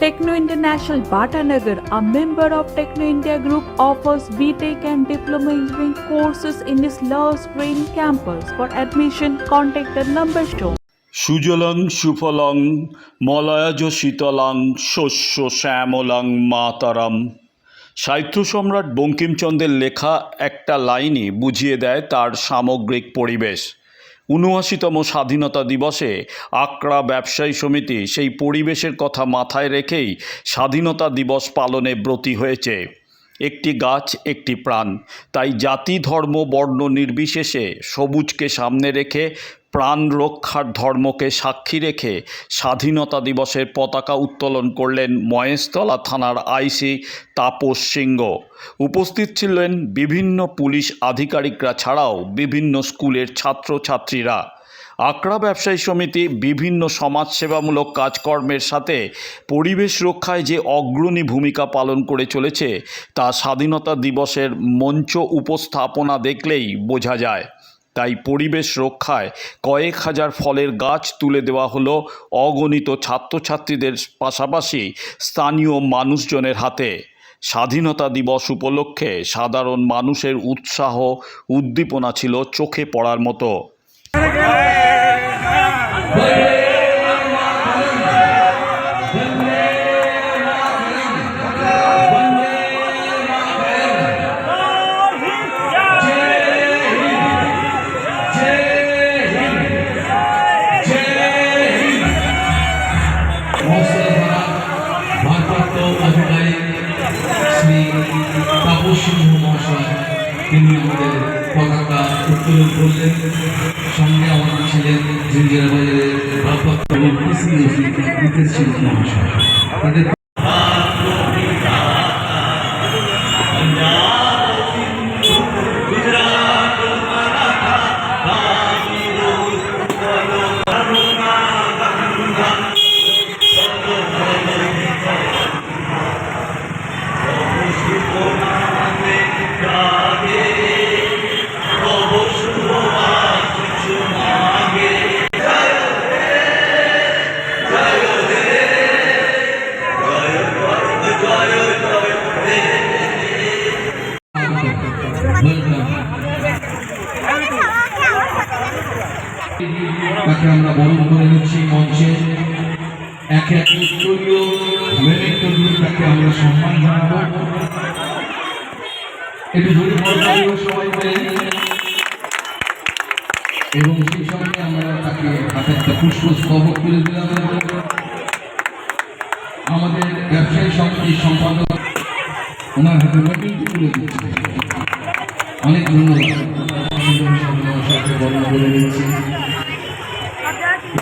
Techno International Bhatanagar, a member of Techno India Group, offers BTEC and Diploma Engineering courses in its Love Green campus. For admission, contact the number shown. সুজলং সুফলং মলয়জ শীতলাং শস্য শ্যামলাং মাতারাম সাহিত্য সম্রাট বঙ্কিমচন্দ্রের লেখা একটা লাইনই বুঝিয়ে দেয় তার সামগ্রিক পরিবেশ উনআশিতম স্বাধীনতা দিবসে আকড়া ব্যবসায়ী সমিতি সেই পরিবেশের কথা মাথায় রেখেই স্বাধীনতা দিবস পালনে ব্রতী হয়েছে। একটি গাছ, একটি প্রাণ। তাই জাতি, ধর্ম, বর্ণ নির্বিশেষে সবুজকে সামনে রেখে প্রাণ রক্ষার ধর্মকে সাক্ষী রেখে স্বাধীনতা দিবসের পতাকা উত্তোলন করলেন মহেশতলা থানার আইসি তাপস সিংহ। উপস্থিত ছিলেন বিভিন্ন পুলিশ আধিকারিকরা ছাড়াও বিভিন্ন স্কুলের ছাত্রছাত্রীরা। আকরা ব্যবসায়ী সমিতি বিভিন্ন সমাজসেবামূলক কাজকর্মের সাথে পরিবেশ রক্ষায় যে অগ্রণী ভূমিকা পালন করে চলেছে, তা স্বাধীনতা দিবসের মঞ্চ উপস্থাপনা দেখলেই বোঝা যায়। তাই পরিবেশ রক্ষায় কয়েক হাজার ফলের গাছ তুলে দেওয়া হলো অগণিত ছাত্রছাত্রীদের পাশাপাশি স্থানীয় মানুষজনের হাতে। স্বাধীনতা দিবস উপলক্ষে সাধারণ মানুষের উৎসাহ, উদ্দীপনা ছিল চোখে পড়ার মতো। শ্রী সিংহ মহাশয়, তিনি আমাদের পতাকা উত্তোলন করলেন। সঙ্গে আমাদের ছিলেন জিঞ্জিরা বাজারের ভারপ্রাপ্ত এবং মহাশয়। তাদের তাকে আমরা বরণ করে নিচ্ছি মঞ্চে। এক এক তাকে আমরা সম্মান জানাব। এবং সেই সঙ্গে আমরা তাকে হাতে একটা পুষ্প স্তবক তুলে দিলাম। আমাদের ব্যবসায়ী সমিতির সম্পাদক ওনার হাতে নতুন তুলে দিচ্ছে। অনেক ধন্যবাদ। বর্ণনা করে বলুন।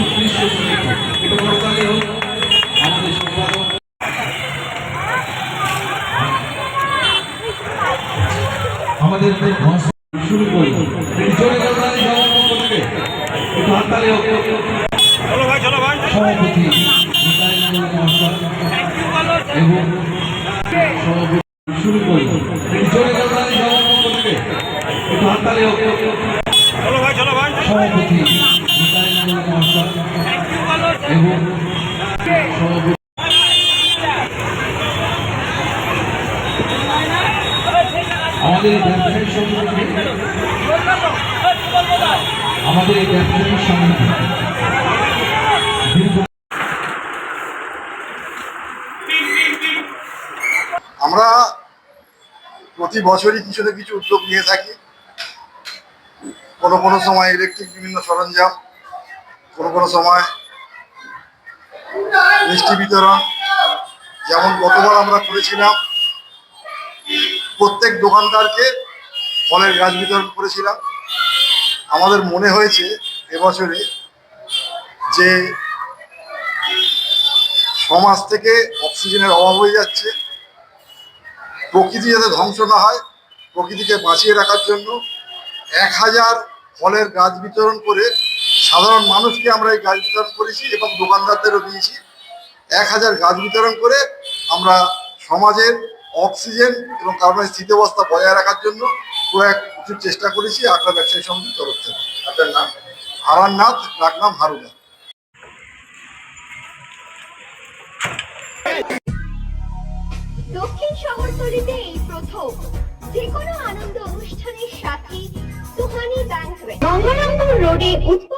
সুদৃশ্য। আমাদের সম্পাদক আমাদের শুরু করতালি পক্ষ থেকে একটু হাততালি হোক। সভাপতি নিতাই মহাশয় এবং সভাপতি শুরু পক্ষ থেকে একটু হাততালি হোক সভাপতি নিতাই মহাশয় এবং সভাপতি আমাদের ব্যবসায়ী আমরা প্রতি বছরই কিছু না কিছু উদ্যোগ নিয়ে থাকি। কোনো কোনো সময় ইলেকট্রিক বিভিন্ন সরঞ্জাম, কোনো কোনো সময় মিষ্টি বিতরণ যেমন গতবার আমরা করেছিলাম, প্রত্যেক দোকানদারকে ফলের গাছ বিতরণ করেছিলাম। আমাদের মনে হয়েছে এবছরে যে সমাজ থেকে অক্সিজেনের অভাব হয়ে যাচ্ছে। প্রকৃতি যাতে ধ্বংস না হয়, প্রকৃতিকে বাঁচিয়ে রাখার জন্য এক হাজার ফলের গাছ বিতরণ করে সাধারণ মানুষকে আমরা এই গাছ বিতরণ করেছি এবং দোকানদারদেরও দিয়েছি। এক হাজার গাছ বিতরণ করে আমরা সমাজের অক্সিজেন এবং কার্বন স্থিতাবস্থা বজায় রাখার জন্য এক প্রচুর চেষ্টা করেছি আখড়া ব্যবসায়ী সমিতির তরফ থেকে। আপনার নাম? আমার নাথ ডাকনাম হারুদা দক্ষিণ শহরতলিতে এই প্রথম যে কোনো আনন্দ অনুষ্ঠানের সাথে সুহানি ব্যাংকুয়েট গঙ্গারামপুর রোডে উৎপল